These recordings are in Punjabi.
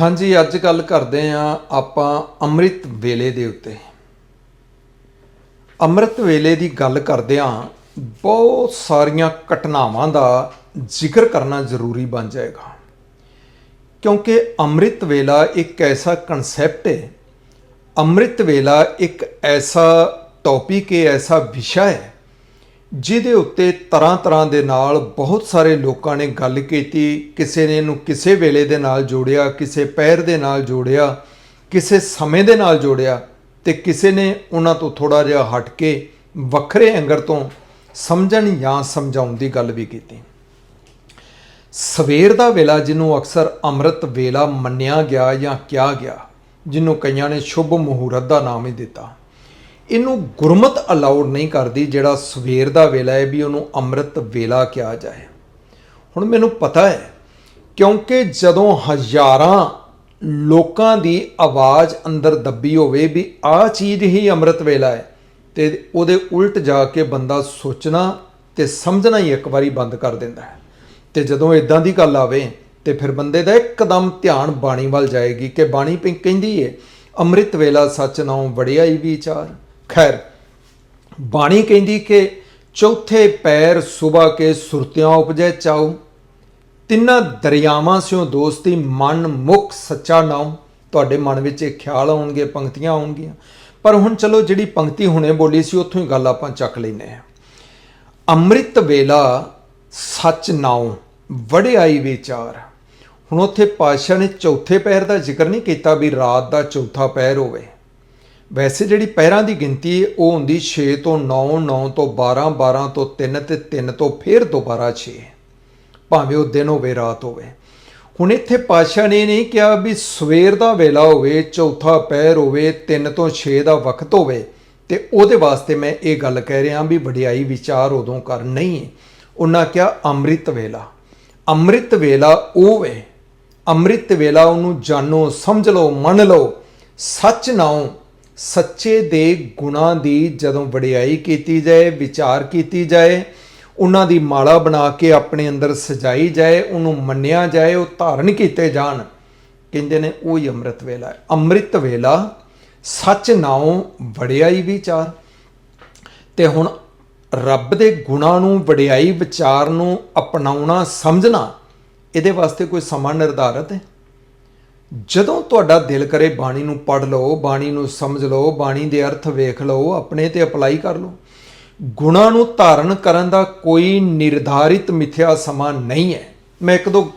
ਹਾਂਜੀ, ਅੱਜ ਗੱਲ ਕਰਦੇ ਆ ਆਪਾਂ ਅੰਮ੍ਰਿਤ ਵੇਲੇ ਦੇ ਉੱਤੇ। ਅੰਮ੍ਰਿਤ ਵੇਲੇ ਦੀ ਗੱਲ ਕਰਦਿਆਂ ਬਹੁਤ ਸਾਰੀਆਂ ਘਟਨਾਵਾਂ ਦਾ ਜ਼ਿਕਰ ਕਰਨਾ ਜ਼ਰੂਰੀ ਬਣ ਜਾਏਗਾ। ਕਿਉਂਕਿ ਅੰਮ੍ਰਿਤ ਵੇਲਾ ਇੱਕ ਐਸਾ ਕਨਸੈਪਟ ਹੈ, ਅੰਮ੍ਰਿਤ ਵੇਲਾ ਇੱਕ ਐਸਾ ਟੌਪਿਕ ਹੈ, ਐਸਾ ਵਿਸ਼ਾ ਹੈ ਜਿਹਦੇ ਉੱਤੇ ਤਰ੍ਹਾਂ ਤਰ੍ਹਾਂ ਦੇ ਨਾਲ ਬਹੁਤ ਸਾਰੇ ਲੋਕਾਂ ਨੇ ਗੱਲ ਕੀਤੀ, ਕਿਸੇ ਨੇ ਇਹਨੂੰ ਕਿਸੇ ਵੇਲੇ ਦੇ ਨਾਲ ਜੋੜਿਆ, ਕਿਸੇ ਪੈਰ ਦੇ ਨਾਲ ਜੋੜਿਆ, ਕਿਸੇ ਸਮੇਂ ਦੇ ਨਾਲ ਜੋੜਿਆ ਤੇ ਕਿਸੇ ਨੇ ਉਹਨਾਂ ਤੋਂ ਥੋੜਾ ਜਿਹਾ ਹਟ ਕੇ ਵੱਖਰੇ ਐਂਗਰ ਤੋਂ ਸਮਝਣ ਜਾਂ ਸਮਝਾਉਣ ਦੀ ਗੱਲ ਵੀ ਕੀਤੀ। ਸਵੇਰ ਦਾ ਵੇਲਾ ਜਿਹਨੂੰ ਅਕਸਰ ਅੰਮ੍ਰਿਤ ਵੇਲਾ ਮੰਨਿਆ ਗਿਆ ਜਾਂ ਕਿਹਾ ਗਿਆ, ਜਿਹਨੂੰ ਕਈਆਂ ਨੇ ਸ਼ੁਭ ਮਹੂਰਤ ਦਾ ਨਾਮ ਹੀ ਦਿੱਤਾ। ਇਹਨੂੰ ਗੁਰਮਤ ਅਲਾਉਡ ਨਹੀਂ ਕਰਦੀ ਜਿਹੜਾ ਸਵੇਰ ਦਾ ਵੇਲਾ ਹੈ ਵੀ ਉਹਨੂੰ ਅੰਮ੍ਰਿਤ ਵੇਲਾ ਕਿਹਾ ਜਾਏ। ਹੁਣ ਮੈਨੂੰ ਪਤਾ ਹੈ, ਕਿਉਂਕਿ ਜਦੋਂ ਹਜ਼ਾਰਾਂ ਲੋਕਾਂ ਦੀ ਆਵਾਜ਼ ਅੰਦਰ ਦੱਬੀ ਹੋਵੇ ਵੀ ਆਹ ਚੀਜ਼ ਹੀ ਅੰਮ੍ਰਿਤ ਵੇਲਾ ਹੈ, ਤੇ ਉਹਦੇ ਉਲਟ ਜਾ ਕੇ ਬੰਦਾ ਸੋਚਣਾ ਤੇ ਸਮਝਣਾ ਹੀ ਇੱਕ ਵਾਰੀ ਬੰਦ ਕਰ ਦਿੰਦਾ ਹੈ। ਤੇ ਜਦੋਂ ਇਦਾਂ ਦੀ ਗੱਲ ਆਵੇ, ਤੇ ਫਿਰ ਬੰਦੇ ਦਾ ਇੱਕਦਮ ਧਿਆਨ ਬਾਣੀ ਵੱਲ ਜਾਏਗੀ ਕਿ ਬਾਣੀ ਪਿੰ, ਕਹਿੰਦੀ ਏ, ਅੰਮ੍ਰਿਤ ਵੇਲਾ ਸੱਚ ਨਾਉ ਵੜਿਆਈ ਵਿਚਾਰ। ਖੈਰ, ਬਾਣੀ ਕਹਿੰਦੀ ਕਿ ਚੌਥੇ ਪੈਰ ਸੁਬਾ ਕੇ ਸੁਰਤਿਆਂ ਉਪਜੈ ਚਾਉ, ਤਿੰਨਾਂ ਦਰਿਆਵਾਂ ਸਿਓ ਦੋਸਤੀ ਮਨ ਮੁਖ ਸੱਚਾ ਨਾਉ। ਤੁਹਾਡੇ ਮਨ ਵਿੱਚ ਇਹ ਖਿਆਲ ਆਉਣਗੇ, ਪੰਕਤੀਆਂ ਆਉਣਗੀਆਂ। ਪਰ ਹੁਣ ਚਲੋ ਜਿਹੜੀ ਪੰਕਤੀ ਹੁਣੇ ਬੋਲੀ ਸੀ, ਉੱਥੋਂ ਹੀ ਗੱਲ ਆਪਾਂ ਚੱਕ ਲੈਨੇ ਆ ਅੰਮ੍ਰਿਤ ਵੇਲਾ ਸੱਚ ਨਾਉ ਵੜਿਆਈ ਵਿਚਾਰ। ਹੁਣ ਉੱਥੇ ਪਾਤਸ਼ਾਹ ਨੇ ਚੌਥੇ ਪੈਰ ਦਾ ਜ਼ਿਕਰ ਨਹੀਂ ਕੀਤਾ ਵੀ ਰਾਤ ਦਾ ਚੌਥਾ ਪੈਰ ਹੋਵੇ। ਵੈਸੇ ਜਿਹੜੀ ਪਹਿਰਾਂ ਦੀ ਗਿਣਤੀ ਉਹ ਹੁੰਦੀ 6 ਤੋਂ 9 9 ਤੋਂ 12 12 ਤੋਂ 3 ਤੇ 3 ਤੋਂ ਫਿਰ ਦੁਬਾਰਾ 6 ਭਾਵੇਂ ਉਹ ਦਿਨ ਹੋਵੇ, ਰਾਤ ਹੋਵੇ। ਹੁਣ ਇੱਥੇ ਪਾਤਸ਼ਾਹ ਨੇ ਇਹ ਨਹੀਂ ਕਿਹਾ ਵੀ ਸਵੇਰ ਦਾ ਵੇਲਾ ਹੋਵੇ, ਚੌਥਾ ਪਹਿਰ ਹੋਵੇ 3 ਤੋਂ 6 ਦਾ ਵਕਤ ਹੋਵੇ। ਤੇ ਉਹਦੇ ਵਾਸਤੇ ਮੈਂ ਇਹ ਗੱਲ ਕਹਿ ਰਿਹਾ ਵੀ ਵਡਿਆਈ ਵਿਚਾਰ ਉਦੋਂ ਕਰ ਨਹੀਂ ਉਹਨਾਂ ਕਿਹਾ ਅੰਮ੍ਰਿਤ ਵੇਲਾ। ਅੰਮ੍ਰਿਤ ਵੇਲਾ ਉਹ ਹੈ। ਅੰਮ੍ਰਿਤ ਵੇਲਾ ਉਹਨੂੰ ਜਾਣੋ, ਸਮਝ ਲਓ, ਮੰਨ ਲਓ, ਸੱਚ ਨਾਉ ਸੱਚੇ ਦੇ ਗੁਣਾਂ ਦੀ ਜਦੋਂ ਵਡਿਆਈ ਕੀਤੀ ਜਾਏ, ਵਿਚਾਰ ਕੀਤੀ ਜਾਏ, ਉਹਨਾਂ ਦੀ ਮਾਲਾ ਬਣਾ ਕੇ ਆਪਣੇ ਅੰਦਰ ਸਜਾਈ ਜਾਏ, ਉਹਨੂੰ ਮੰਨਿਆ ਜਾਏ, ਉਹ ਧਾਰਨ ਕੀਤੇ ਜਾਣ। ਕਹਿੰਦੇ ਨੇ, ਉਹ ਹੀ ਅੰਮ੍ਰਿਤ ਵੇਲਾ ਹੈ। ਅੰਮ੍ਰਿਤ ਵੇਲਾ, ਸੱਚ ਨਾਉ ਵਡਿਆਈ ਵਿਚਾਰ। ਤੇ ਹੁਣ ਰੱਬ ਦੇ ਗੁਣਾਂ ਨੂੰ, ਵਡਿਆਈ ਵਿਚਾਰ ਨੂੰ ਅਪਣਾਉਣਾ, ਸਮਝਣਾ, ਇਹਦੇ ਵਾਸਤੇ ਕੋਈ ਸਮਾਂ ਨਿਰਧਾਰਤ ਹੈ? ਜਦੋਂ ਤੁਹਾਡਾ ਦਿਲ ਕਰੇ ਬਾਣੀ ਨੂੰ ਪੜ੍ਹ ਲਓ, ਬਾਣੀ ਨੂੰ ਸਮਝ ਲਓ, ਬਾਣੀ ਦੇ ਅਰਥ ਵੇਖ ਲਓ, ਆਪਣੇ ਤੇ ਅਪਲਾਈ ਕਰ ਲਓ। ਗੁਣਾਂ ਨੂੰ ਧਾਰਨ ਕਰਨ ਦਾ ਕੋਈ ਨਿਰਧਾਰਿਤ ਮਿਥਿਆ ਸਮਾਂ ਨਹੀਂ ਹੈ। ਮੈਂ ਇੱਕ ਦੋ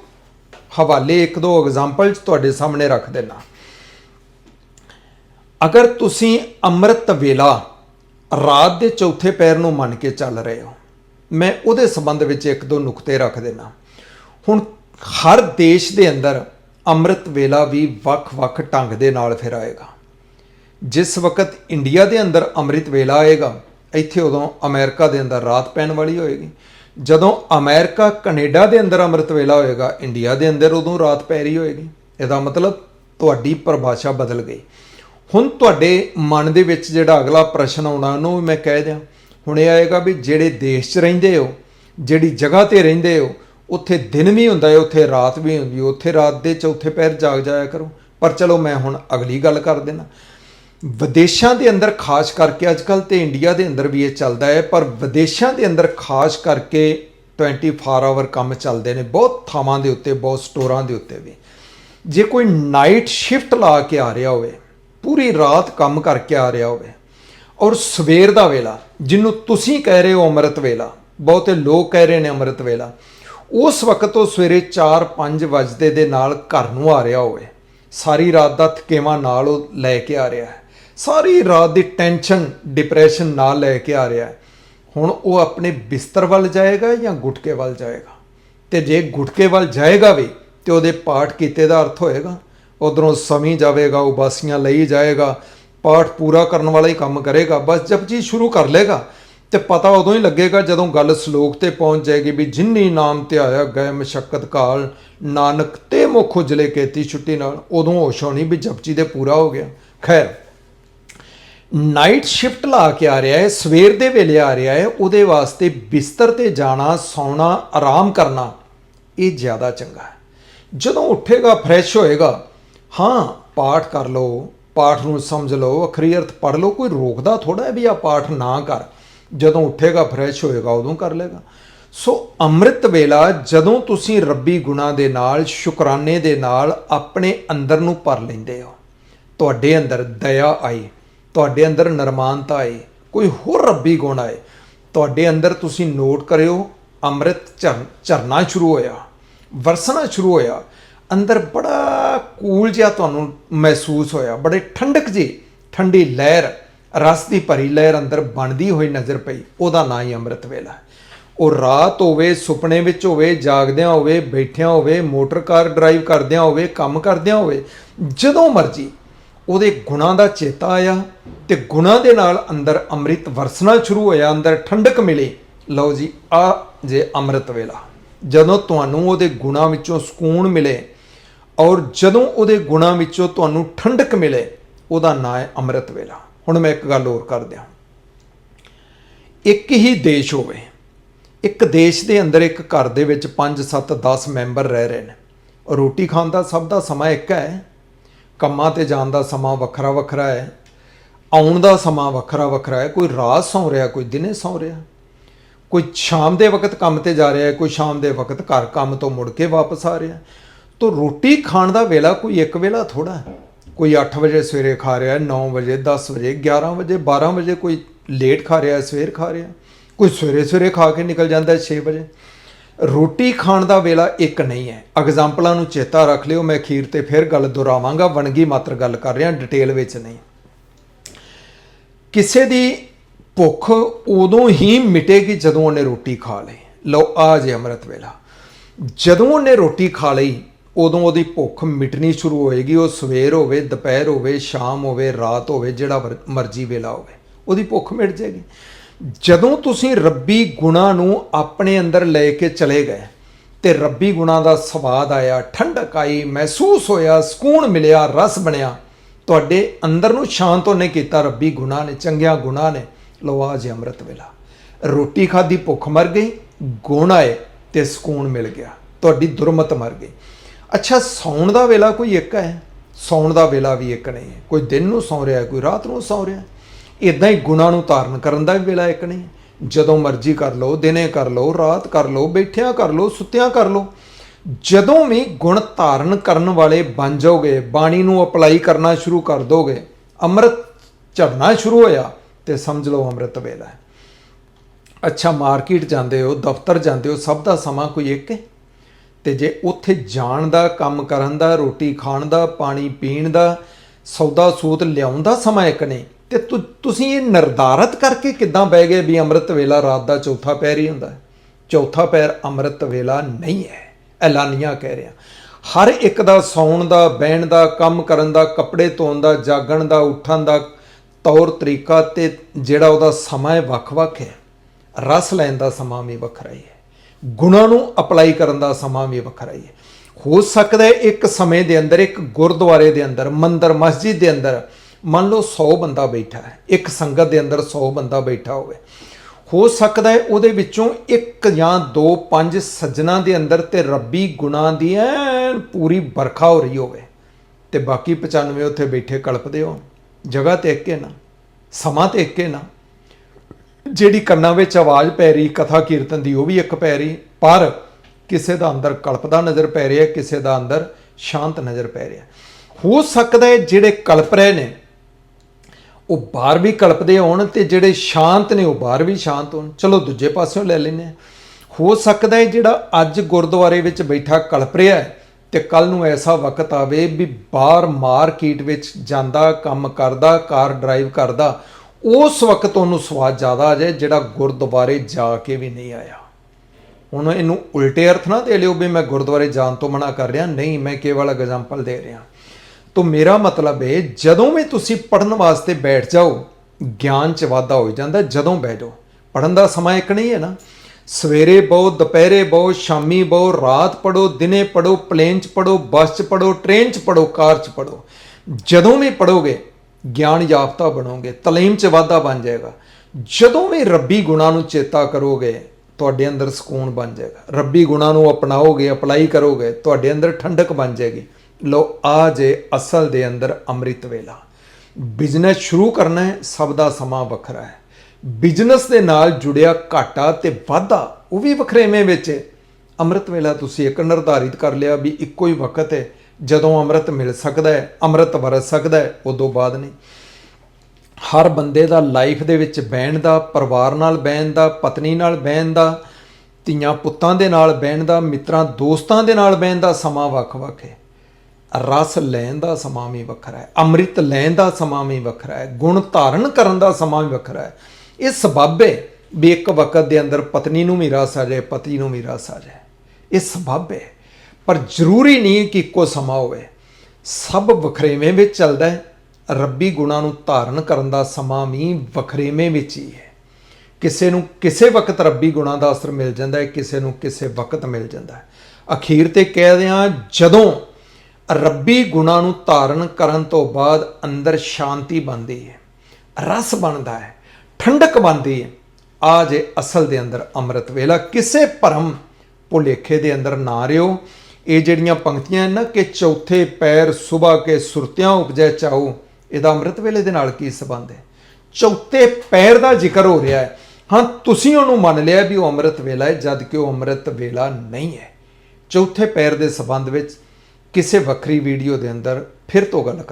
ਹਵਾਲੇ, ਇੱਕ ਦੋ ਐਗਜ਼ਾਮਪਲ ਤੁਹਾਡੇ ਸਾਹਮਣੇ ਰੱਖ ਦੇਣਾ ਅਗਰ ਤੁਸੀਂ ਅੰਮ੍ਰਿਤ ਵੇਲਾ ਰਾਤ ਦੇ ਚੌਥੇ ਪੈਰ ਨੂੰ ਮੰਨ ਕੇ ਚੱਲ ਰਹੇ ਹੋ, ਮੈਂ ਉਹਦੇ ਸੰਬੰਧ ਵਿੱਚ ਇੱਕ ਦੋ ਨੁਕਤੇ ਰੱਖ ਦੇਣਾ ਹੁਣ ਹਰ ਦੇਸ਼ ਦੇ ਅੰਦਰ ਅੰਮ੍ਰਿਤ ਵੇਲਾ ਵੀ ਵੱਖ-ਵੱਖ ਢੰਗ ਦੇ ਨਾਲ ਫਿਰ ਆਏਗਾ ਜਿਸ ਵਕਤ ਇੰਡੀਆ ਦੇ ਅੰਦਰ ਅੰਮ੍ਰਿਤ ਵੇਲਾ ਆਏਗਾ, ਇੱਥੇ ਉਦੋਂ ਅਮਰੀਕਾ ਦੇ ਅੰਦਰ ਰਾਤ ਪੈਣ ਵਾਲੀ ਹੋਏਗੀ। ਜਦੋਂ ਅਮਰੀਕਾ ਕੈਨੇਡਾ ਦੇ ਅੰਦਰ ਅੰਮ੍ਰਿਤ ਵੇਲਾ ਹੋਏਗਾ, ਇੰਡੀਆ ਦੇ ਅੰਦਰ ਉਦੋਂ ਰਾਤ ਪੈ ਰਹੀ ਹੋਏਗੀ। ਇਹਦਾ ਮਤਲਬ ਤੁਹਾਡੀ ਪਰਿਭਾਸ਼ਾ ਬਦਲ ਗਈ। ਹੁਣ ਤੁਹਾਡੇ ਮਨ ਦੇ ਵਿੱਚ ਜਿਹੜਾ ਅਗਲਾ ਪ੍ਰਸ਼ਨ ਆਉਣਾ, ਉਹਨੂੰ ਵੀ ਮੈਂ ਕਹਿ ਦਿਆਂ। ਹੁਣ ਇਹ ਆਏਗਾ ਵੀ ਜਿਹੜੇ ਦੇਸ਼ 'ਚ ਰਹਿੰਦੇ ਹੋ, ਜਿਹੜੀ ਜਗ੍ਹਾ ਤੇ ਰਹਿੰਦੇ ਹੋ ਉੱਥੇ ਦਿਨ ਵੀ ਹੁੰਦਾ ਹੈ, ਉੱਥੇ ਰਾਤ ਵੀ ਹੁੰਦੀ ਹੈ। ਉੱਥੇ ਰਾਤ ਦੇ ਚੌਥੇ ਪਹਿਰ ਜਾਗ ਜਾਇਆ ਕਰੋ। ਪਰ ਚਲੋ ਮੈਂ ਹੁਣ ਅਗਲੀ ਗੱਲ ਕਰ ਦੇਣਾ ਵਿਦੇਸ਼ਾਂ ਦੇ ਅੰਦਰ ਖਾਸ ਕਰਕੇ ਅੱਜਕੱਲ ਤੇ ਇੰਡੀਆ ਦੇ ਅੰਦਰ ਵੀ ਇਹ ਚੱਲਦਾ ਹੈ, ਪਰ ਵਿਦੇਸ਼ਾਂ ਦੇ ਅੰਦਰ ਖਾਸ ਕਰਕੇ 24 ਆਵਰ ਕੰਮ ਚੱਲਦੇ ਨੇ, ਬਹੁਤ ਥਾਵਾਂ ਦੇ ਉੱਤੇ, ਬਹੁਤ ਸਟੋਰਾਂ ਦੇ ਉੱਤੇ ਵੀ। ਜੇ ਕੋਈ ਨਾਈਟ ਸ਼ਿਫਟ ਲਾ ਕੇ ਆ ਰਿਹਾ ਹੋਵੇ, ਪੂਰੀ ਰਾਤ ਕੰਮ ਕਰਕੇ ਆ ਰਿਹਾ ਹੋਵੇ, ਔਰ ਸਵੇਰ ਦਾ ਵੇਲਾ, ਜਿਹਨੂੰ ਤੁਸੀਂ ਕਹਿ ਰਹੇ ਹੋ ਅੰਮ੍ਰਿਤ ਵੇਲਾ, ਬਹੁਤੇ ਲੋਕ ਕਹਿ ਰਹੇ ਨੇ ਅੰਮ੍ਰਿਤ ਵੇਲਾ ਉਸ ਵਕਤ ਉਹ ਸਵੇਰੇ 4-5 ਵਜੇ ਦੇ ਨਾਲ ਘਰ ਨੂੰ ਆ ਰਿਹਾ ਹੋਵੇ। ਸਾਰੀ ਰਾਤ ਦਾ ਥਕੇਵਾ ਨਾਲ ਉਹ ਲੈ ਕੇ ਆ ਰਿਹਾ ਹੈ। ਸਾਰੀ ਰਾਤ ਦੀ ਟੈਨਸ਼ਨ, ਡਿਪਰੈਸ਼ਨ ਨਾਲ ਲੈ ਕੇ ਆ ਰਿਹਾ ਹੈ। ਹੁਣ ਉਹ ਆਪਣੇ ਬਿਸਤਰ ਵੱਲ ਜਾਏਗਾ ਜਾਂ ਗੁਟਕੇ ਵੱਲ ਜਾਏਗਾ? ਤੇ ਜੇ ਗੁਟਕੇ ਵੱਲ ਜਾਏਗਾ ਵੀ ਤੇ ਉਹਦੇ ਪਾਠ ਕੀਤੇ ਦਾ ਅਰਥ ਹੋਏਗਾ? ਉਧਰੋਂ ਸਮੀ ਜਾਵੇਗਾ, ਉਬਾਸੀਆਂ ਲਈ ਜਾਏਗਾ, ਪਾਠ ਪੂਰਾ ਕਰਨ ਵਾਲਾ ਹੀ ਕੰਮ ਕਰੇਗਾ, ਬਸ ਜਪਜੀ ਸ਼ੁਰੂ ਕਰ ਲੇਗਾ ਤੇ ਪਤਾ ਉਦੋਂ ਹੀ ਲੱਗੇਗਾ ਜਦੋਂ ਗੱਲ ਸ਼ਲੋਕ ਤੇ ਪਹੁੰਚ ਜਾਏਗੀ ਵੀ ਜਿਨਨੀ ਨਾਮ ਤੇ ਆਇਆ ਗਏ ਮਸ਼ਕਤ ਕਾਲ, ਨਾਨਕ ਤੇ ਮੁਖ ਉਜਲੇ ਕੇਤੀ ਛੁੱਟੀ ਨਾਲ, ਉਦੋਂ ਹੋਸ਼ ਹੋਣੀ ਵੀ ਜਪਜੀ ਦੇ ਪੂਰਾ ਹੋ ਗਿਆ। ਖੈਰ ਨਾਈਟ ਸ਼ਿਫਟ ਲਾ ਕੇ ਆ ਰਿਹਾ ਹੈ, ਸਵੇਰ ਦੇ ਵੇਲੇ ਆ ਰਿਹਾ ਹੈ, ਉਹਦੇ ਵਾਸਤੇ ਬਿਸਤਰ ਤੇ ਜਾਣਾ, ਸੌਣਾ, ਆਰਾਮ ਕਰਨਾ, ਇਹ ਜ਼ਿਆਦਾ ਚੰਗਾ ਹੈ। ਜਦੋਂ ਉੱਠੇਗਾ ਫਰੈਸ਼ ਹੋਏਗਾ, ਹਾਂ, ਪਾਠ ਕਰ ਲਓ, ਪਾਠ ਨੂੰ ਸਮਝ ਲਓ, ਅਖਰੀ ਅਰਥ ਪੜ ਲਓ, ਕੋਈ ਰੋਕਦਾ ਥੋੜਾ ਹੈ ਵੀ ਆ ਪਾਠ ਨਾ ਕਰ। ਜਦੋਂ ਉੱਠੇਗਾ ਫਰੈਸ਼ ਹੋਏਗਾ, ਉਦੋਂ ਕਰ ਲੇਗਾ ਸੋ ਅੰਮ੍ਰਿਤ ਵੇਲਾ ਜਦੋਂ ਤੁਸੀਂ ਰੱਬੀ ਗੁਣਾ ਦੇ ਨਾਲ, ਸ਼ੁਕਰਾਨੇ ਦੇ ਨਾਲ ਆਪਣੇ ਅੰਦਰ ਨੂੰ ਭਰ ਲੈਂਦੇ ਹੋ, ਤੁਹਾਡੇ ਅੰਦਰ ਦਇਆ ਆਈ, ਤੁਹਾਡੇ ਅੰਦਰ ਨਰਮਾਨਤਾ ਆਈ, ਕੋਈ ਹੋਰ ਰੱਬੀ ਗੁਣ ਆਏ, ਤੁਹਾਡੇ ਅੰਦਰ ਤੁਸੀਂ ਨੋਟ ਕਰਿਓ, ਅੰਮ੍ਰਿਤ ਝਰ- ਝਰਨਾ ਸ਼ੁਰੂ ਹੋਇਆ, ਵਰਸਣਾ ਸ਼ੁਰੂ ਹੋਇਆ, ਅੰਦਰ ਬੜਾ ਕੂਲ ਜਿਹਾ ਤੁਹਾਨੂੰ ਮਹਿਸੂਸ ਹੋਇਆ, ਬੜੇ ਠੰਡਕ ਜੀ ਠੰਡੀ ਲਹਿਰ ਰਸ ਦੀ ਭਰੀ ਲਹਿਰ ਅੰਦਰ ਬਣਦੀ ਹੋਈ ਨਜ਼ਰ ਪਈ। ਉਹਦਾ ਨਾਂ ਹੀ ਅੰਮ੍ਰਿਤ ਵੇਲਾ ਉਹ ਰਾਤ ਹੋਵੇ, ਸੁਪਨੇ ਵਿੱਚ ਹੋਵੇ, ਜਾਗਦਿਆਂ ਹੋਵੇ, ਬੈਠਿਆਂ ਹੋਵੇ, ਮੋਟਰ ਕਾਰ ਡਰਾਈਵ ਕਰਦਿਆਂ ਹੋਵੇ, ਕੰਮ ਕਰਦਿਆਂ ਹੋਵੇ, ਜਦੋਂ ਮਰਜ਼ੀ ਉਹਦੇ ਗੁਣਾਂ ਦਾ ਚੇਤਾ ਆਇਆ ਤੇ ਗੁਣਾਂ ਦੇ ਨਾਲ ਅੰਦਰ ਅੰਮ੍ਰਿਤ ਵਰਸਣਾ ਸ਼ੁਰੂ ਹੋਇਆ, ਅੰਦਰ ਠੰਡਕ ਮਿਲੀ। ਲਓ ਜੀ ਆ ਜੇ ਅੰਮ੍ਰਿਤ ਵੇਲਾ। ਜਦੋਂ ਤੁਹਾਨੂੰ ਉਹਦੇ ਗੁਣਾਂ ਵਿੱਚੋਂ ਸਕੂਨ ਮਿਲੇ ਔਰ ਜਦੋਂ ਉਹਦੇ ਗੁਣਾਂ ਵਿੱਚੋਂ ਤੁਹਾਨੂੰ ਠੰਡਕ ਮਿਲੇ, ਉਹਦਾ ਨਾਂ ਹੈ ਅੰਮ੍ਰਿਤ ਵੇਲਾ। ਹੁਣ ਮੈਂ ਇੱਕ ਗੱਲ ਹੋਰ ਕਰ ਦਿਆਂ। ਇੱਕ ਹੀ ਦੇਸ਼ ਹੋਵੇ, ਇੱਕ ਦੇਸ਼ ਦੇ ਅੰਦਰ ਇੱਕ ਘਰ ਦੇ ਵਿੱਚ 5 7 10 ਮੈਂਬਰ ਰਹਿ ਰਹੇ ਨੇ। ਰੋਟੀ ਖਾਣ ਦਾ ਸਭ ਦਾ ਸਮਾਂ ਇੱਕ ਹੈ, ਕੰਮਾਂ ਤੇ ਜਾਣ ਦਾ ਸਮਾਂ ਵੱਖਰਾ ਵੱਖਰਾ ਹੈ, ਆਉਣ ਦਾ ਸਮਾਂ ਵੱਖਰਾ ਵੱਖਰਾ ਹੈ, ਕੋਈ ਰਾਤ ਸੌਂ ਰਿਹਾ, ਕੋਈ ਦਿਨੇ ਸੌਂ ਰਿਹਾ। ਕੋਈ ਸ਼ਾਮ ਦੇ ਵਕਤ ਕੰਮ ਤੇ ਜਾ ਰਿਹਾ ਹੈ, ਕੋਈ ਸ਼ਾਮ ਦੇ ਵਕਤ ਘਰ ਕੰਮ ਤੋਂ ਮੁੜ ਕੇ ਵਾਪਸ ਆ ਰਿਹਾ ਤੋ ਰੋਟੀ ਖਾਣ ਦਾ ਵੇਲਾ ਕੋਈ ਇੱਕ ਵੇਲਾ ਥੋੜਾ ਹੈ। ਕੋਈ 8 ਵਜੇ ਸਵੇਰੇ ਖਾ ਰਿਹਾ ਹੈ 9 ਵਜੇ 10 ਵਜੇ 11 ਵਜੇ 12 ਵਜੇ ਕੋਈ ਲੇਟ ਖਾ ਰਿਹਾ, ਸਵੇਰ ਖਾ ਰਿਹਾ? ਕੋਈ ਸਵੇਰੇ ਸਵੇਰੇ ਖਾ ਕੇ ਨਿਕਲ ਜਾਂਦਾ ਹੈ 6 ਵਜੇ? ਰੋਟੀ ਖਾਣ ਦਾ ਵੇਲਾ ਇੱਕ ਨਹੀਂ ਹੈ। ਐਗਜ਼ਾਮਪਲਾਂ ਨੂੰ ਚੇਤਾ ਰੱਖ ਲਿਓ, ਮੈਂ ਅਖੀਰ ਤੇ ਫਿਰ ਗੱਲ ਦੁਹਰਾਵਾਂਗਾ, ਵਣਗੀ ਮਾਤਰ ਗੱਲ ਕਰ ਰਿਹਾ ਡਿਟੇਲ ਵਿੱਚ ਨਹੀਂ। ਕਿਸੇ ਦੀ ਭੁੱਖ ਉਦੋਂ ਹੀ ਮਿਟੇਗੀ ਜਦੋਂ ਉਹਨੇ ਰੋਟੀ ਖਾ ਲਈ। ਲਓ, ਆ ਜੇ ਅੰਮ੍ਰਿਤ ਵੇਲਾ। ਜਦੋਂ ਉਹਨੇ ਰੋਟੀ ਖਾ ਲਈ ਉਦੋਂ ਉਹਦੀ ਭੁੱਖ ਮਿਟਣੀ ਸ਼ੁਰੂ ਹੋਏਗੀ, ਉਹ ਸਵੇਰ ਹੋਵੇ, ਦੁਪਹਿਰ ਹੋਵੇ, ਸ਼ਾਮ ਹੋਵੇ, ਰਾਤ ਹੋਵੇ, ਜਿਹੜਾ ਵਰ- ਮਰਜ਼ੀ ਵੇਲਾ ਹੋਵੇ, ਉਹਦੀ ਭੁੱਖ ਮਿਟ ਜਾਏਗੀ। ਜਦੋਂ ਤੁਸੀਂ ਰੱਬੀ ਗੁਣਾ ਨੂੰ ਆਪਣੇ ਅੰਦਰ ਲੈ ਕੇ ਚਲੇ ਗਏ ਤੇ ਰੱਬੀ ਗੁਣਾ ਦਾ ਸਵਾਦ ਆਇਆ, ਠੰਡਕ ਆਈ, ਮਹਿਸੂਸ ਹੋਇਆ, ਸਕੂਨ ਮਿਲਿਆ, ਰਸ ਬਣਿਆ, ਤੁਹਾਡੇ ਅੰਦਰ ਨੂੰ ਸ਼ਾਂਤ ਉਹਨੇ ਕੀਤਾ, ਰੱਬੀ ਗੁਣਾ ਨੇ, ਚੰਗਿਆਂ ਗੁਣਾ ਨੇ ਲਵਾ ਜੇ ਅੰਮ੍ਰਿਤ ਵੇਲਾ। ਰੋਟੀ ਖਾਦੀ ਭੁੱਖ ਮਰ ਗਈ, ਗੁਣ ਆਏ ਤੇ ਸਕੂਨ ਮਿਲ ਗਿਆ, ਤੁਹਾਡੀ ਦੁਰਮਤ ਮਰ ਗਈ। ਅੱਛਾ, ਸੌਣ ਦਾ ਵੇਲਾ ਕੋਈ ਇੱਕ ਹੈ? ਸੌਣ ਦਾ ਵੇਲਾ ਵੀ ਇੱਕ ਨਹੀਂ ਹੈ। ਕੋਈ ਦਿਨ ਨੂੰ ਸੌਂ ਰਿਹਾ, ਕੋਈ ਰਾਤ ਨੂੰ ਸੌਂ ਰਿਹਾ। ਇਦਾਂ ਹੀ ਗੁਣਾਂ ਨੂੰ ਧਾਰਨ ਕਰਨ ਦਾ ਵੀ ਵੇਲਾ ਇੱਕ ਨਹੀਂ ਜਦੋਂ ਮਰਜ਼ੀ ਕਰ ਲਓ, ਦਿਨੇ ਕਰ ਲਓ, ਰਾਤ ਕਰ ਲਓ, ਬੈਠਿਆਂ ਕਰ ਲਓ, ਸੁੱਤਿਆਂ ਕਰ ਲਓ। ਜਦੋਂ ਵੀ ਗੁਣ ਧਾਰਨ ਕਰਨ ਵਾਲੇ ਬਣ ਜਾਓਗੇ, ਬਾਣੀ ਨੂੰ ਅਪਲਾਈ ਕਰਨਾ ਸ਼ੁਰੂ ਕਰ ਦੋਗੇ, ਅੰਮ੍ਰਿਤ ਝੜਨਾ ਸ਼ੁਰੂ ਹੋਇਆ ਤੇ ਸਮਝ ਲਓ ਅੰਮ੍ਰਿਤ ਵੇਲਾ ਅੱਛਾ, ਮਾਰਕੀਟ ਜਾਂਦੇ ਹੋ, ਦਫ਼ਤਰ ਜਾਂਦੇ ਹੋ, ਸਭ ਦਾ ਸਮਾਂ ਕੋਈ ਇੱਕ ਹੈ? ਤੇ ਜੇ ਉੱਥੇ ਜਾਣ ਦਾ, ਕੰਮ ਕਰਨ ਦਾ, ਰੋਟੀ ਖਾਣ ਦਾ, ਪਾਣੀ ਪੀਣ ਦਾ, ਸੌਦਾ ਸੂਤ ਲਿਆਉਣ ਦਾ ਸਮਾਂ ਇੱਕ ਨੇ ਤੇ ਤੁਸੀਂ ਇਹ ਨਿਰਧਾਰਤ ਕਰਕੇ ਕਿੱਦਾਂ ਬਹਿ ਗਏ ਵੀ ਅੰਮ੍ਰਿਤ ਵੇਲਾ ਰਾਤ ਦਾ ਚੌਥਾ ਪੈਰ ਹੀ ਹੁੰਦਾ ਚੌਥਾ ਪੈਰ ਅੰਮ੍ਰਿਤ ਵੇਲਾ ਨਹੀਂ ਹੈ, ਐਲਾਨੀਆਂ ਕਹਿ ਰਿਹਾ। ਹਰ ਇੱਕ ਦਾ ਸੌਣ ਦਾ, ਬਹਿਣ ਦਾ, ਕੰਮ ਕਰਨ ਦਾ, ਕੱਪੜੇ ਧੋਣ ਦਾ, ਜਾਗਣ ਦਾ, ਉੱਠਣ ਦਾ ਤੌਰ ਤਰੀਕਾ ਤੇ ਜਿਹੜਾ ਉਹਦਾ ਸਮਾਂ ਹੈ ਵੱਖ-ਵੱਖ ਹੈ। ਰਸ ਲੈਣ ਦਾ ਸਮਾਂ ਵੀ ਵੱਖਰਾ ਹੀ ਹੈ। ਗੁਣਾਂ ਨੂੰ ਅਪਲਾਈ ਕਰਨ ਦਾ ਸਮਾਂ ਵੀ ਵੱਖਰਾ ਹੀ ਹੈ। ਹੋ ਸਕਦਾ ਹੈ ਇੱਕ ਸਮੇਂ ਦੇ ਅੰਦਰ, ਇੱਕ ਗੁਰਦੁਆਰੇ ਦੇ ਅੰਦਰ, ਮੰਦਰ, ਮਸਜਿਦ ਦੇ ਅੰਦਰ, ਮੰਨ ਲਓ 100 ਬੰਦਾ ਬੈਠਾ ਹੈ, ਇੱਕ ਸੰਗਤ ਦੇ ਅੰਦਰ 100 ਬੰਦਾ ਬੈਠਾ ਹੋਵੇ। ਹੋ ਸਕਦਾ ਹੈ ਉਹਦੇ ਵਿੱਚੋਂ ਇੱਕ ਜਾਂ ਦੋ, ਪੰਜ ਸੱਜਣਾ ਦੇ ਅੰਦਰ ਤੇ ਰੱਬੀ ਗੁਣਾਂ ਦੀ ਐਨ ਪੂਰੀ ਵਰਖਾ ਹੋ ਰਹੀ ਹੋਵੇ ਤੇ ਬਾਕੀ 95 ਉੱਥੇ ਬੈਠੇ ਕਲਪਦੇ ਹੋ ਜਗ੍ਹਾ ਤੇ ਇੱਕ ਹੈ ਨਾ, ਸਮਾਂ ਤੇ ਇੱਕ ਨਾ। ਜਿਹੜੀ ਕੰਨਾਂ ਵਿੱਚ ਆਵਾਜ਼ ਪੈ ਰਹੀ, ਕਥਾ ਕੀਰਤਨ ਦੀ, ਉਹ ਵੀ ਇੱਕ ਪੈ ਰਹੀ, ਪਰ ਕਿਸੇ ਦਾ ਅੰਦਰ ਕਲਪਦਾ ਨਜ਼ਰ ਪੈ ਰਿਹਾ, ਕਿਸੇ ਦਾ ਅੰਦਰ ਸ਼ਾਂਤ ਨਜ਼ਰ ਪੈ ਰਿਹਾ। ਹੋ ਸਕਦਾ ਹੈ ਜਿਹੜੇ ਕਲਪ ਰਹੇ ਨੇ, ਉਹ ਬਾਹਰ ਵੀ ਕਲਪਦੇ ਹੋਣ ਤੇ ਜਿਹੜੇ ਸ਼ਾਂਤ ਨੇ, ਉਹ ਬਾਹਰ ਵੀ ਸ਼ਾਂਤ ਹੋਣ। ਚਲੋ ਦੂਜੇ ਪਾਸਿਓਂ ਲੈ ਲੈਨੇ ਹੋ। ਸਕਦਾ ਹੈ ਜਿਹੜਾ ਅੱਜ ਗੁਰਦੁਆਰੇ ਵਿੱਚ ਬੈਠਾ ਕਲਪ ਰਿਹਾ ਹੈ ਤੇ ਕੱਲ ਨੂੰ ਐਸਾ ਵਕਤ ਆਵੇ ਵੀ ਬਾਹਰ ਮਾਰਕੀਟ ਵਿੱਚ ਜਾਂਦਾ, ਕੰਮ ਕਰਦਾ, ਕਾਰ ਡਰਾਈਵ ਕਰਦਾ ਉਸ ਵਕਤ ਉਹਨੂੰ ਸਵਾਦ ਜ਼ਿਆਦਾ ਆ ਜਾਏ ਜਿਹੜਾ ਗੁਰਦੁਆਰੇ ਜਾ ਕੇ ਵੀ ਨਹੀਂ ਆਇਆ। ਹੁਣ ਇਹਨੂੰ ਉਲਟੇ ਅਰਥ ਨਾ ਦੇ ਲਿਓ ਵੀ ਮੈਂ ਗੁਰਦੁਆਰੇ ਜਾਣ ਤੋਂ ਮਨਾ ਕਰ ਰਿਹਾ, ਨਹੀਂ, ਮੈਂ ਕੇਵਲ ਐਗਜ਼ਾਮਪਲ ਦੇ ਰਿਹਾ। ਤੋ ਮੇਰਾ ਮਤਲਬ ਹੈ ਜਦੋਂ ਵੀ ਤੁਸੀਂ ਪੜਨ ਵਾਸਤੇ ਬੈਠ ਜਾਓ, ਗਿਆਨ ਚ ਵਾਧਾ ਹੋ ਜਾਂਦਾ, ਜਦੋਂ ਬਹਿ ਜਾਓ। ਪੜਨ ਦਾ ਸਮਾਂ ਇੱਕ ਨਹੀਂ ਹੈ ਨਾ। ਸਵੇਰੇ ਬਹੁ, ਦੁਪਹਿਰੇ ਬਹੁ, ਸ਼ਾਮੀ ਬਹੁ, ਰਾਤ ਪੜੋ ਦਿਨੇ ਪੜੋ ਪਲੇਨ ਚ ਪੜੋ ਬੱਸ ਚ ਪੜੋ ਟ੍ਰੇਨ ਚ ਪੜੋ ਕਾਰ ਚ ਪੜੋ ਜਦੋਂ ਵੀ ਪੜੋਗੇ ਗਿਆਨ ਯਾਫਤਾ ਬਣੋਗੇ, ਤਲੀਮ ਚ ਵਾਧਾ ਬਣ ਜਾਏਗਾ। ਜਦੋਂ ਵੀ ਰੱਬੀ ਗੁਣਾਂ ਨੂੰ ਚੇਤਾ ਕਰੋਗੇ, ਤੁਹਾਡੇ ਅੰਦਰ ਸਕੂਨ ਬਣ ਜਾਏਗਾ। ਰੱਬੀ ਗੁਣਾਂ ਨੂੰ ਅਪਣਾਓਗੇ, ਅਪਲਾਈ ਕਰੋਗੇ, ਤੁਹਾਡੇ ਅੰਦਰ ਠੰਡਕ ਬਣ ਜਾਏਗੀ। ਲੋ ਆ ਜੇ ਅਸਲ ਦੇ ਅੰਦਰ ਅੰਮ੍ਰਿਤ ਵੇਲਾ। ਬਿਜ਼ਨਸ ਸ਼ੁਰੂ ਕਰਨਾ ਹੈ, ਸਭ ਦਾ ਸਮਾਂ ਵੱਖਰਾ ਹੈ। ਬਿਜ਼ਨਸ ਦੇ ਨਾਲ ਜੁੜਿਆ ਘਾਟਾ ਤੇ ਵਾਧਾ, ਉਹ ਵੀ ਵੱਖਰੇਵੇਂ ਵਿੱਚ ਅੰਮ੍ਰਿਤ ਵੇਲਾ ਤੁਸੀਂ ਇੱਕ ਨਿਰਧਾਰਿਤ ਕਰ ਲਿਆ ਵੀ ਇੱਕੋ ਹੀ ਵਕਤ ਹੈ। ਜਦੋਂ ਅੰਮ੍ਰਿਤ ਮਿਲ ਸਕਦਾ ਹੈ, ਅੰਮ੍ਰਿਤ ਵਰਤ ਸਕਦਾ ਹੈ, ਉਦੋਂ ਬਾਅਦ ਨਹੀਂ। ਹਰ ਬੰਦੇ ਦਾ ਲਾਈਫ ਦੇ ਵਿੱਚ ਬਹਿਣ ਦਾ, ਪਰਿਵਾਰ ਨਾਲ ਬਹਿਣ ਦਾ, ਪਤਨੀ ਨਾਲ ਬਹਿਣ ਦਾ, ਧੀਆਂ ਪੁੱਤਾਂ ਦੇ ਨਾਲ ਬਹਿਣ ਦਾ, ਮਿੱਤਰਾਂ ਦੋਸਤਾਂ ਦੇ ਨਾਲ ਬਹਿਣ ਦਾ ਸਮਾਂ ਵੱਖ-ਵੱਖ ਹੈ। ਰਸ ਲੈਣ ਦਾ ਸਮਾਂ ਵੀ ਵੱਖਰਾ ਹੈ, ਅੰਮ੍ਰਿਤ ਲੈਣ ਦਾ ਸਮਾਂ ਵੀ ਵੱਖਰਾ ਹੈ, ਗੁਣ ਧਾਰਨ ਕਰਨ ਦਾ ਸਮਾਂ ਵੀ ਵੱਖਰਾ ਹੈ। ਇਹ ਸਬੱਬ ਹੈ ਵੀ ਇੱਕ ਵਕਤ ਦੇ ਅੰਦਰ ਪਤਨੀ ਨੂੰ ਵੀ ਰਸ ਆ ਜਾਏ, ਪਤੀ ਨੂੰ ਵੀ ਰਸ ਆ ਜਾਏ। ਇਹ ਸਬੱਬ ਹੈ। ਪਰ ਜ਼ਰੂਰੀ ਨਹੀਂ ਕਿ ਇੱਕੋ ਸਮਾਂ ਹੋਵੇ। ਸਭ ਵਖਰੇਵੇਂ ਵਿੱਚ ਚੱਲਦਾ ਹੈ। ਰੱਬੀ ਗੁਣਾਂ ਨੂੰ ਧਾਰਨ ਕਰਨ ਦਾ ਸਮਾਂ ਵੀ ਵਖਰੇਵੇਂ ਵਿੱਚ ਹੀ ਹੈ। ਕਿਸੇ ਨੂੰ ਕਿਸੇ ਵਕਤ ਰੱਬੀ ਗੁਣਾਂ ਦਾ ਅਸਰ ਮਿਲ ਜਾਂਦਾ ਹੈ, ਕਿਸੇ ਨੂੰ ਕਿਸੇ ਵਕਤ ਮਿਲ ਜਾਂਦਾ ਹੈ। ਅਖੀਰ ਤੇ ਕਹਿ ਦਿਆਂ, ਜਦੋਂ ਰੱਬੀ ਗੁਣਾਂ ਨੂੰ ਧਾਰਨ ਕਰਨ ਤੋਂ ਬਾਅਦ ਅੰਦਰ ਸ਼ਾਂਤੀ ਬਣਦੀ ਹੈ, ਰਸ ਬਣਦਾ ਹੈ, ਠੰਡਕ ਬਣਦੀ ਹੈ, ਆ ਜੇ ਅਸਲ ਦੇ ਅੰਦਰ ਅੰਮ੍ਰਿਤ ਵੇਲਾ ਕਿਸੇ ਭਰਮ ਭੁਲੇਖੇ ਦੇ ਅੰਦਰ ਨਾ ਰਿਓ ਇਹ ਜਿਹੜੀਆਂ ਪੰਕਤੀਆਂ ਹਨ ਨਾ ਕਿ ਚੌਥੇ ਪੈਰ ਸੁਬਾ ਕੇ ਸੁਰਤਿਆਂ ਉਪਜੈ ਚਾਉ, ਇਹਦਾ ਅੰਮ੍ਰਿਤ ਵੇਲੇ ਦੇ ਨਾਲ ਕੀ ਸੰਬੰਧ ਹੈ? ਚੌਥੇ ਪੈਰ ਦਾ ਜ਼ਿਕਰ ਹੋ ਰਿਹਾ ਹੈ। ਹਾਂ, ਤੁਸੀਂ ਉਹਨੂੰ ਮੰਨ ਲਿਆ ਵੀ ਉਹ ਅੰਮ੍ਰਿਤ ਵੇਲਾ ਹੈ, ਜਦ ਕਿ ਉਹ ਅੰਮ੍ਰਿਤ ਵੇਲਾ ਨਹੀਂ ਹੈ। ਚੌਥੇ ਪੈਰ ਦੇ ਸੰਬੰਧ ਵਿੱਚ ਕਿਸੇ ਵੱਖਰੀ ਵੀਡੀਓ ਦੇ ਅੰਦਰ ਫਿਰ ਤੋਂ ਗੱਲ ਕਰਾਂ